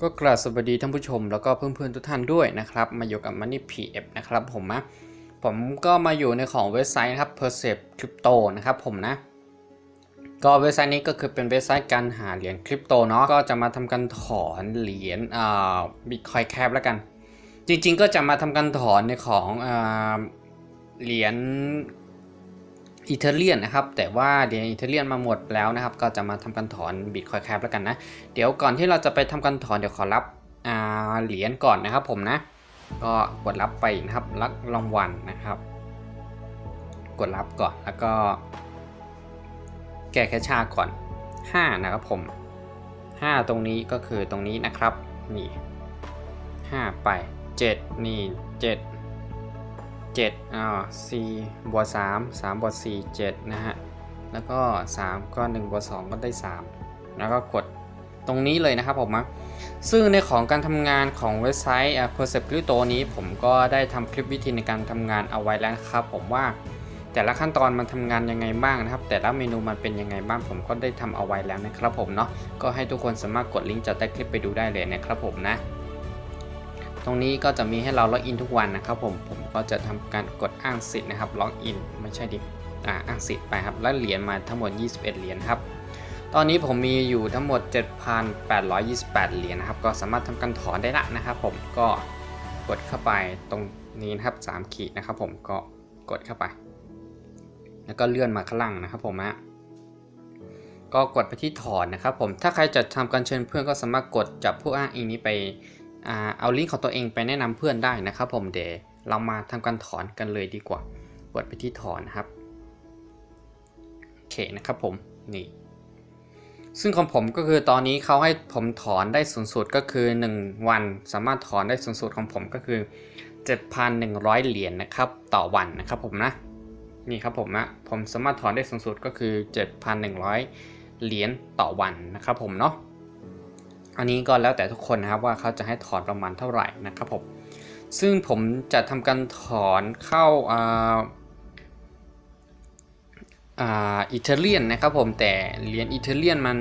ก็กราบสวัสดีท่านผู้ชมแล้วก็เพื่อนๆทุกท่านด้วยนะครับ มาอยู่กับ Money PF นะครับผมนะผมก็มาอยู่ในของเว็บไซต์นะครับ Percept Crypto นะครับผมนะ ก็เว็บไซต์นี้ก็คือเป็นเว็บไซต์การหาเหรียญคริปโตเนาะก็จะมาทำการถอนเหรียญอ่าบิตคอยแคปแล้วกัน จริงๆ ก็จะมาทำการถอนในของอ่าเหรียญ อีเทเรียนนะครับแต่ว่าเหรียญอีเทเรียนมาหมดแล้วนะครับ ก็จะมาทำการถอนบิตคอยแคปแล้วกันนะเดี๋ยวก่อนที่เราจะไปทำการถอนเดี๋ยวขอรับเหรียญก่อนนะครับผมนะ ก็กดรับไปนะครับรับรางวัลนะครับ กดรับก่อนแล้วก็ แก้แคชชาก่อน 5 นะครับผม 5 ตรงนี้ก็คือตรงนี้นะครับนี่5ไป 7 นี่ 7 7อ่า4บวก3 3บวก4 7 นะฮะ แล้วก็ 3 ก็1บวก2ก็ได้ 3 แล้วก็กดตรงนี้เลยนะครับผมซึ่งในของการทำงานของเว็บไซต์ p e r c e p t ตัวนี้ผมก็ได้ทำคลิปวิธีในการทำงานเอาไว้แล้วครับผมว่าแต่ละขั้นตอนมันทำงานยังไงบ้างนะครับ แต่ละเมนูมันเป็นยังไงบ้างผมก็ได้ทำเอาไว้แล้วนะครับผมเนาะก็ให้ทุกคนสามารถกดลิงก์จากใต้คลิปไปดูได้เลยนะครับผมนะ ตรงนี้ก็จะมีให้เราล็อกอินทุกวันนะครับผม ผมก็จะทำการกดอ้างสิทธิ์นะครับ ล็อกอินไม่ใช่ดิอ่าอ้างสิทธิ์ไปครับ แล้วเหรียญมาทั้งหมด 21 เหรียญครับ ตอนนี้ผมมีอยู่ทั้งหมด 7,828 เหรียญนะครับ ก็สามารถทำการถอนได้ละนะครับ ผม ก็กดเข้าไปตรงนี้นะครับ3ขีดนะครับผม ก็กดเข้าไป แล้วก็เลื่อนมาข้างล่างนะครับผมนะก็กดไปที่ถอนนะครับผม ถ้าใครจะทำการเชิญเพื่อนก็สามารถกดจับผู้อ้างอิงนี้ไป เอาลิงก์ของตัวเองไปแนะนำเพื่อนได้นะครับผมเดี๋ยวเรามาทำการถอนกันเลยดีกว่า กดไปที่ถอนนะครับโอเคนะครับผมนี่ซึ่งของผมก็คือตอนนี้เขาให้ผมถอนได้สูงสุดก็คือ 1 วัน สามารถถอนได้สูงสุดของผมก็คือ 7,100 เหรียญนนะครับต่อวันนะครับผมนะนี่ครับผมนะผมสามารถถอนได้สูงสุดก็คือ 7,100 เหรียญต่อวันนะครับผมเนาะ อันนี้ก็แล้วแต่ทุกคนนะครับว่าเขาจะให้ถอนประมาณเท่าไหร่นะครับผมซึ่งผมจะทำการถอนเข้าอ่าอ่าอิตาเลียนนะครับผมแต่เหรียญอิตาเลียนมัน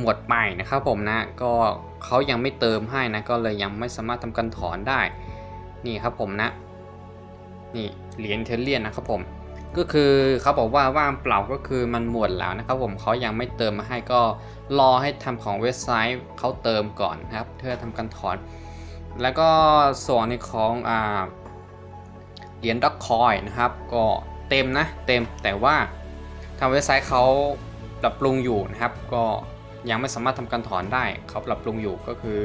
หมดไปนะครับผมนะก็เขายังไม่เติมให้นะก็เลยยังไม่สามารถทำการถอนได้นี่ครับผมนะนี่เหรียญอิตาเลียนนะครับผม ก็คือเขาบอกว่าว่างเปล่าก็คือมันหมดแล้วนะครับผมเขายังไม่เติมมาให้ก็รอให้ทำของเว็บไซต์เขาเติมก่อนนะครับเพื่อทำการถอน แล้วก็ส่วนในของอ่าเหรียญด็อกคอยนะครับ ก็เต็มนะเต็มแต่ว่าทางเว็บไซต์เขาปรับปรุงอยู่นะครับ ก็ยังไม่สามารถทำการถอนได้เขาปรับปรุงอยู่ก็คือ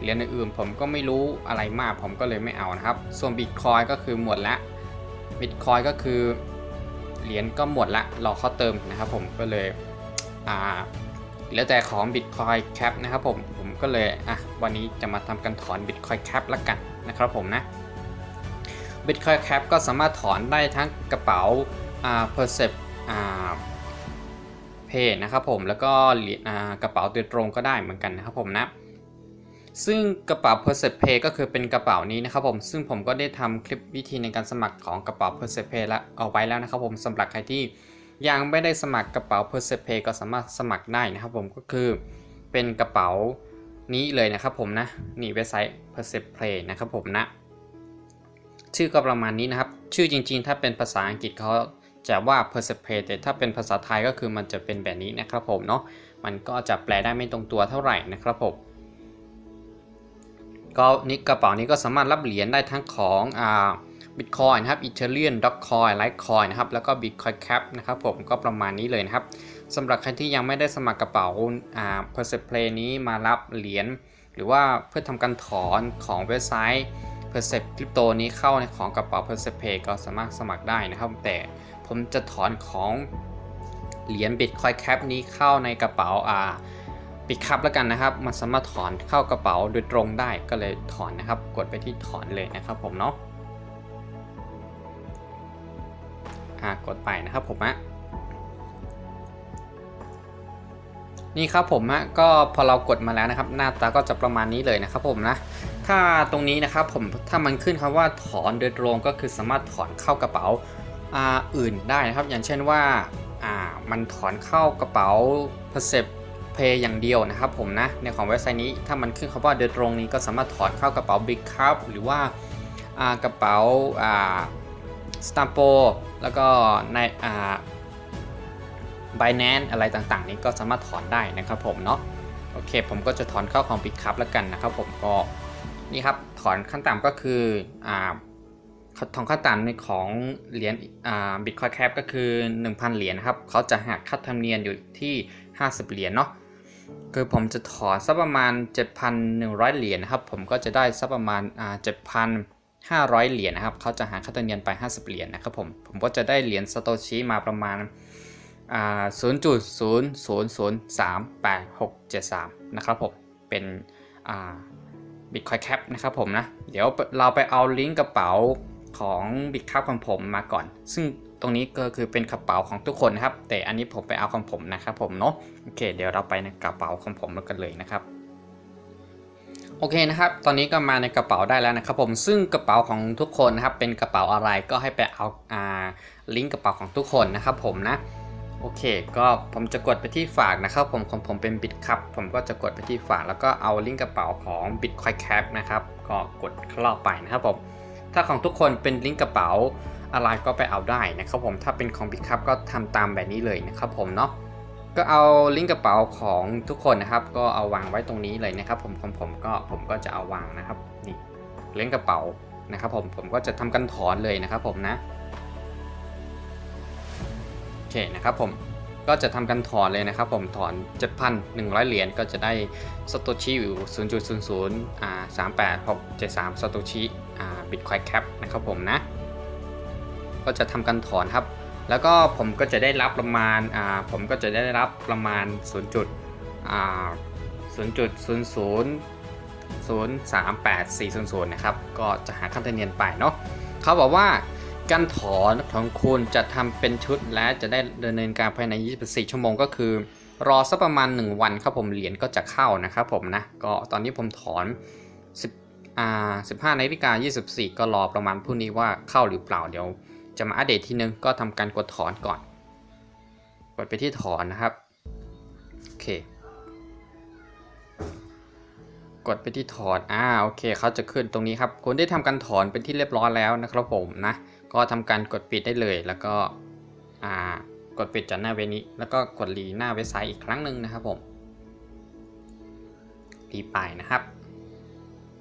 เหรียญอื่นๆผมก็ไม่รู้อะไรมากผมก็เลยไม่เอานะครับ ส่วนบิตคอยก็คือหมดและบิตคอยก็คือ เหรียญก็หมดละรอเขาเติมนะครับผมก็เลยอ่าเหลือแต่ของ Bitcoin Cap นะครับผมผมก็เลยอะวันนี้จะมาทำการถอน Bitcoin Cap ละกันนะครับผมนะ Bitcoin Cap ก็สามารถถอนได้ทั้งกระเป๋าอ่า Percept อ่าเพจนะครับผมแล้วก็กระเป๋าโดยตรงก็ได้เหมือนกันนะครับผมนะ ซึ่งกระเป๋า Percept Pay ก็คือเป็นกระเป๋านี้นะครับผมซึ่งผมก็ได้ทำคลิปวิธีในการสมัครของกระเป๋า Percept Pay แล้วเอาไว้แล้วนะครับผมสำหรับใครที่ยังไม่ได้สมัครกระเป๋า Percept Pay ก็สามารถสมัครได้นะครับผมก็คือเป็นกระเป๋านี้เลยนะครับผมนะนี่เว็บไซต์ Percept Pay นะครับผมนะ ชื่อก็ประมาณนี้นะครับ ชื่อจริงๆ ถ้าเป็นภาษาอังกฤษเขาจะว่า p e r s e p a y แต่ถ้าเป็นภาษาไทยก็คือมันจะเป็นแบบนี้นะครับผมเนาะมันก็จะแปลได้ไม่ตรงตัวเท่าไหร่นะครับผม ก็นี่กระเป๋านี้ก็สามารถรับเหรียญได้ทั้งของอ่าบิตคอยนะครับอีเทเรียนด็อกคอยไลท์คอยนะครับแล้วก็บิตคอยแคปนะครับผมก็ประมาณนี้เลยนะครับสำหรับใครที่ยังไม่ได้สมัครกระเป๋าอ่า p e r s e p a y นี้มารับเหรียญหรือว่าเพื่อทำการถอนของเว็บไซต์ p e r c e p t คริปโตนี้เข้าในของกระเป๋า p e r c e p Pay ก็สามารถสมัครได้นะครับ แต่ผมจะถอนของเหรียญ Bitcoin Cap นี้เข้าในกระเป๋าอ่า ปิดคับแล้วกันนะครับ มันสามารถถอนเข้ากระเป๋าโดยตรงได้ก็เลยถอนนะครับ กดไปที่ถอนเลยนะครับผมเนาะอ่ากดไปนะครับผมอะนี่ครับผมอะก็พอเรากดมาแล้วนะครับ หน้าตาก็จะประมาณนี้เลยนะครับผมนะถ้าตรงนี้นะครับผมถ้ามันขึ้นคำว่าถอนโดยตรงก็คือสามารถถอนเข้ากระเป๋าอ่าอื่นได้นะครับ อย่างเช่นว่าอ่ามันถอนเข้ากระเป๋า p e r c e p Pay อย่างเดียวนะครับผมนะ ในของเว็บไซต์นี้ถ้ามันขึ้นคำว่าโดยตรงนี้ก็สามารถถอนเข้ากระเป๋า Big Cup หรือว่าากระเป๋าอ่า s t a m p o แล้วก็ในอ่า Binance อะไรต่างๆ นี้ก็สามารถถอนได้นะครับผมเนาะโอเค ผมก็จะถอนเข้าของ Big Cup แล้วกันนะครับผมก็นี่ครับถอนขั้นต่ำก็คืออ่าถอนขั้นต่ำในของเหรียญอ่า Bitcoin Cap ก็คือ 1,000 เหรียญนะครับ เขาจะหักค่าธรรมเนียมอยู่ที่ 50 เหรียญเนาะ คือผมจะถอนสักประมาณ 7,100 เหรียญนะครับ ผมก็จะได้สักประมาณอ่า7,500 เหรียญนะครับเขาจะหาค่าธรรมเนียมไป 50 เหรียญนะครับผมผมก็จะได้เหรียญสโตชิมาประมาณอ่า0.00038673นะครับผมเป็นอ่า Bitcoin Cap นะครับผมนะ เดี๋ยวเราไปเอาลิงก์กระเป๋าของ Bitcap ของผมมาก่อน ซึ่ง ตรงนี้ก็คือเป็นกระเป๋าของทุกคนนะครับ แต่อันนี้ผมไปเอาของผมนะครับผมเนาะโอเค เดี๋ยวเราไปในกระเป๋าของผมแล้วกันเลยนะครับโอเคนะครับ ตอนนี้ก็มาในกระเป๋าได้แล้วนะครับผม ซึ่งกระเป๋าของทุกคนนะครับ เป็นกระเป๋าอะไรก็ให้ไปเอาอ่าลิงก์กระเป๋าของทุกคนนะครับผมนะ โอเค ก็ผมจะกดไปที่ฝากนะครับ ผมของผมเป็นบิตครับ ผมก็จะกดไปที่ฝากแล้วก็เอาลิงก์กระเป๋าของ Bitcoin Cap นะครับ ก็กดเข้าไปนะครับผม ถ้าของทุกคนเป็นลิงก์กระเป๋า อะไรก็ไปเอาได้นะครับผมถ้าเป็นของ Bitcup ก็ทำตามแบบนี้เลยนะครับผมเนาะก็เอาลิงก์กระเป๋าของทุกคนนะครับ ก็เอาวางไว้ตรงนี้เลยนะครับ ผมของผมก็ผมก็จะเอาวางนะครับนี่ลิงก์กระเป๋านะครับ ผมผมก็จะทำการถอนเลยนะครับ ผมนะโอเคนะครับผมก็จะทำการถอนเลยนะครับ ผมถอน 7,100 เหรียญก็จะได้สโตชิอยู่ 0.00อ่า38673สโตชิอ่า Bitcoin Cap นะครับผมนะ ก็จะทำการถอนครับ แล้วก็ผมก็จะได้รับประมาณอ่าผมก็จะได้รับประมาณ 0. จุดอ่า0.00 038400นะครับก็จะหาค่าธรรมเนียมไปเนาะเขาบอกว่าการถอนของคุณจะทำเป็นชุดและจะได้ดำเนินการภายใน 24 ชั่วโมงก็คือ รอสักประมาณ 1 วันครับผมเหรียญก็จะเข้านะครับผมนะก็ตอนนี้ผมถอน10อ่า15นาฬิกา24 ก็รอประมาณพรุ่งนี้ว่าเข้าหรือเปล่าเดี๋ยว จะมาอัปเดตทีนึงก็ทำการกดถอนก่อน กดไปที่ถอนนะครับ โอเค กดไปที่ถอน อ่า โอเค เขาจะขึ้นตรงนี้ครับ คุณได้ทำการถอนเป็นที่เรียบร้อยแล้วนะครับผมนะ ก็ทำการกดปิดได้เลย แล้วก็ อ่า กดปิดจากหน้าเว็บนี้ แล้วก็กดรีหน้าเว็บไซต์อีกครั้งหนึ่งนะครับผมรีไปนะครับ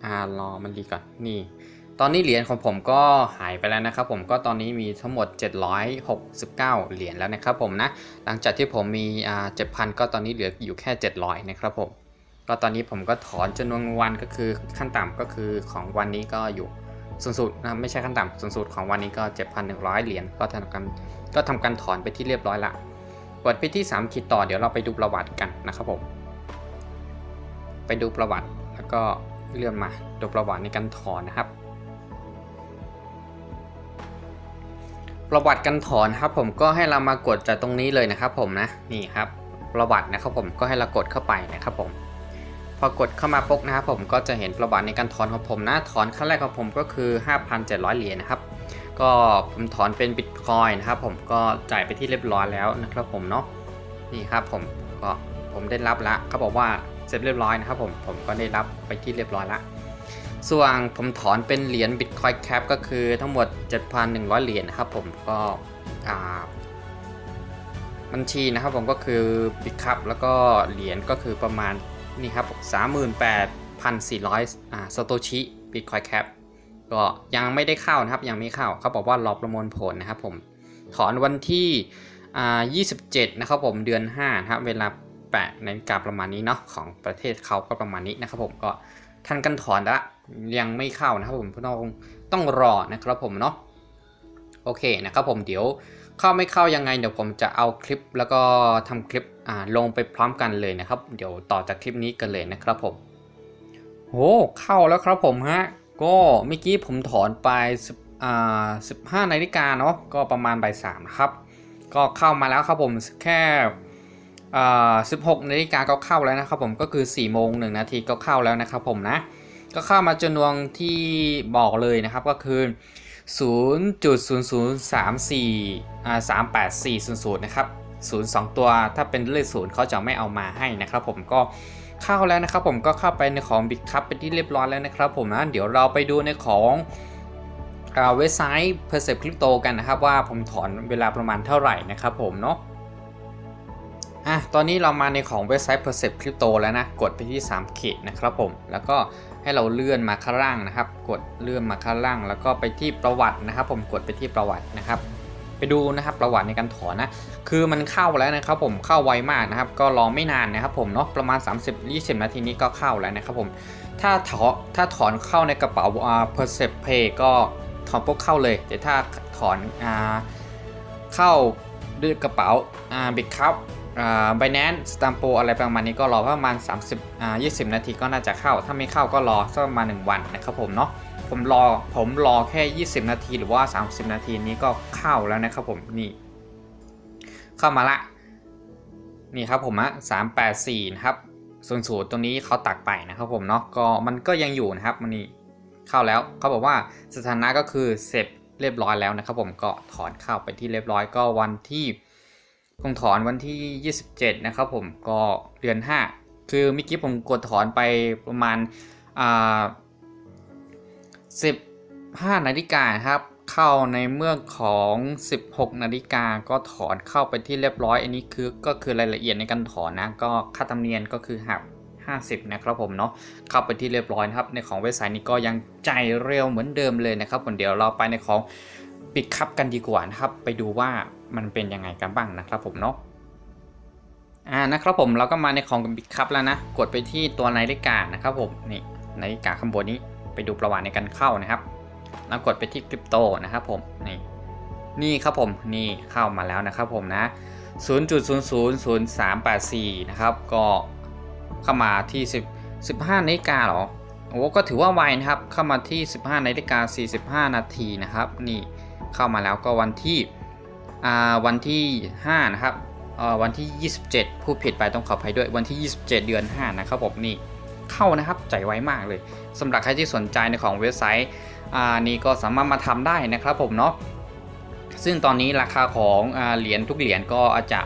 อ่ารอมันรีก่อน นี่ ตอนนี้เหรียญของผมก็หายไปแล้วนะครับผมก็ตอนนี้มีทั้งหมด 769 เหรียญแล้วนะครับผมนะหลังจากที่ผมมีอ่า7,000 ก็ตอนนี้เหลืออยู่แค่ 700 นะครับผมก็ตอนนี้ผมก็ถอนจำนวนวันก็คือขั้นต่ำก็คือของวันนี้ก็อยู่สูงสุดนะไม่ใช่ขั้นต่ำสูงสุดของวันนี้ก็ 7,100 เหรียญก็ทำการก็ทำการถอนไปที่เรียบร้อยละกดไปที่3ขีดต่อเดี๋ยวเราไปดูประวัติกันนะครับผม ไปดูประวัติแล้วก็เลื่อนมาดูประวัติในการถอนนะครับ ประวัติการถอนครับผมก็ให้เรามากดจากตรงนี้เลยนะครับ ผมนะนี่ครับ ประวัตินะครับผมก็ให้เรากดเข้าไปนะครับผม พอกดเข้ามาปุ๊บนะครับผมก็จะเห็นประวัติในการถอนของผมนะถอนขั้นแรกของผมก็คือ 5,700 เหรียญนะครับก็ผมถอนเป็นบิตคอยนะครับผมก็จ่ายไปที่เรียบร้อยแล้วนะครับผมเนาะนี่ครับผมก็ผมได้รับละเขาบอกว่าเสร็จเรียบร้อยนะครับผมผมก็ได้รับไปที่เรียบร้อยละ ส่วนผมถอนเป็นเหรียญ Bitcoin Cap ก็คือทั้งหมด 7,100 เหรียญนะครับผมก็อ่าบัญชีนะครับผมก็คือ Bitcup แล้วก็เหรียญก็คือประมาณนี่ครับ 38,400อ่า Satoshi Bitcoin Cap ก็ยังไม่ได้เข้านะครับยังไม่เข้าเขาบอกว่ารอประมวลผลนะครับผมถอนวันที่อ่า27 นะครับผมเดือน5นะครับเวลา8นาฬิกาประมาณนี้เนาะของประเทศเขาก็ประมาณนี้นะครับผมก็ท่านกันถอนละ ยังไม่เข้านะครับผมต้องต้องรอนะครับผมเนาะโอเคนะครับผมเดี๋ยวเข้าไม่เข้ายังไงเดี๋ยวผมจะเอาคลิปแล้วก็ทำคลิปอ่าลงไปพร้อมกันเลยนะครับ เดี๋ยวต่อจากคลิปนี้กันเลยนะครับผมโอ้เข้าแล้วครับผมฮะก็เมื่อกี้ผมถอนไป10อ่า15นาฬิกาเนาะก็ประมาณบ่ายสามครับ ก็เข้ามาแล้วครับผมแค่อ่า16นาฬิกาก็เข้าแล้วนะครับผมก็คือ4โมง1นาทีก็เข้าแล้วนะครับผมนะ ก็เข้ามาจำนวนที่บอกเลยนะครับก็คือ 0.0034 38400 นะครับศูนย์สองตัวถ้าเป็นเลขศูนย์เขาจะไม่เอามาให้นะครับผมก็เข้าแล้วนะครับผมก็เข้าไปในของ Big Cup เป็นที่เรียบร้อยแล้วนะครับผมนะเดี๋ยวเราไปดูในของเว็บไซต์ Percept Crypto กันนะครับว่าผมถอนเวลาประมาณเท่าไหร่นะครับผมเนาะ อะ ตอนนี้เรามาในของเว็บไซต์ Percept Crypto แล้วนะ กดไปที่ 3 ขีดนะครับผม แล้วก็ให้เราเลื่อนมาข้างล่างนะครับ กดเลื่อนมาข้างล่าง แล้วก็ไปที่ประวัตินะครับ ผม กดไปที่ประวัตินะครับ ไปดูนะครับประวัติในการถอนนะ คือมันเข้าแล้วนะครับผม เข้าไวมากนะครับ ก็รอไม่นานนะครับผมเนาะ ประมาณ 30-20 นาทีนี้ก็เข้าแล้วนะครับผม ถ้าถอนถ้าถอนเข้าในกระเป๋าอ่า Percept Pay ก็ถอนปุ๊บเข้าเลย แต่ถ้าถอนอ่าเข้าด้วยกระเป๋า อ่า Big Cup อ่า Binance Stampo อะไรประมาณนี้ก็รอประมาณ 30อ่า20 นาทีก็น่าจะเข้า ถ้าไม่เข้าก็รอสักประมาณ1วันนะครับผมเนาะผมรอผมรอแค่ 20 นาทีหรือว่า 30 นาทีนี้ก็เข้าแล้วนะครับผมนี่ เข้ามาละ นี่ครับผมอะ384 นะครับส่วนศูนย์ตรงนี้เขาตักไปนะครับผมเนาะก็มันก็ยังอยู่นะครับมันนี่เข้าแล้วเขาบอกว่าสถานะก็คือเสร็จเรียบร้อยแล้วนะครับผมก็ถอนเข้าไปที่เรียบร้อยก็วันที่ คงถอนวันที่ 27 นะครับผมก็เดือน 5 คือเมื่อกี้ผมกดถอนไปประมาณอ่า15 นาฬิกาครับเข้าในเมื่อของ 16 นาฬิกาก็ถอนเข้าไปที่เรียบร้อย อันนี้คือก็คือรายละเอียดในการถอนนะ ก็ค่าธรรมเนียมก็คือหัก50 นะครับผมเนาะเข้าไปที่เรียบร้อยนะครับ ในของเว็บไซต์นี้ก็ยังใจเร็วเหมือนเดิมเลยนะครับผมเดี๋ยวเราไปในของปิดคับกันดีกว่านะครับ ไปดูว่า มันเป็นยังไงกันบ้างนะครับผมเนาะอ่านะครับผมเราก็มาในของบิ g คัพแล้วนะ กดไปที่ตัวนาฬิกานะครับผมนี่นาฬิกาข้างบนนี้ไปดูประวัติในการเข้านะครับแล้วกดไปที่คริปโตนะครับผมนี่นี่ครับผมนี่เข้ามาแล้วนะครับผมนะ 0.000384 นะครับก็เข้ามาที่10 15นาฬิกาหรอโอ้ก็ถือว่าไวนะครับเข้ามาที่ 15นาฬิกา45 นาทีนะครับ นี่เข้ามาแล้วก็วันที่ วันที่5นะครับวันที่ 27 ผู้ผิดไปต้องขออภัยด้วยวันที่ 27 เดือน 5 นะครับผมนี่เข้านะครับใจไวมากเลยสำหรับใครที่สนใจในของเว็บไซต์นี่ก็สามารถมาทำได้นะครับผมเนาะซึ่งตอนนี้ราคาของอเหรียญทุกเหรียญก็อาจจะ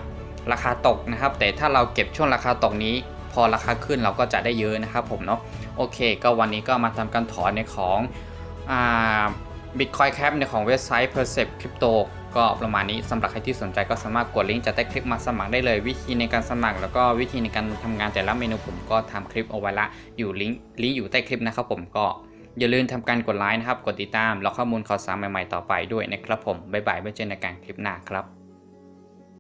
ราคาตกนะครับ แต่ถ้าเราเก็บช่วงราคาตกนี้ พอราคาขึ้นเราก็จะได้เยอะนะครับผมเนาะโอเค ก็วันนี้ก็มาทำการถอนในของอ่า Bitcoin Cap ในของเว็บไซต์ Percept Crypto ก็ประมาณนี้สำหรับใครที่สนใจก็สามารถกดลิงก์จากใต้คลิปมาสมัครได้เลย วิธีในการสมัคร แล้วก็วิธีในการทำงานแต่ละเมนูผมก็ทำคลิปเอาไว้ละอยู่ลิงก์ลิงก์อยู่ใต้คลิปนะครับผมก็อย่าลืมทำการกดไลค์นะครับ กดติดตามแล้วข้อมูลข่าวสารใหม่ๆต่อไปด้วยนะครับผมบ๊ายบายไว้เจอกันในการคลิปหน้าครับ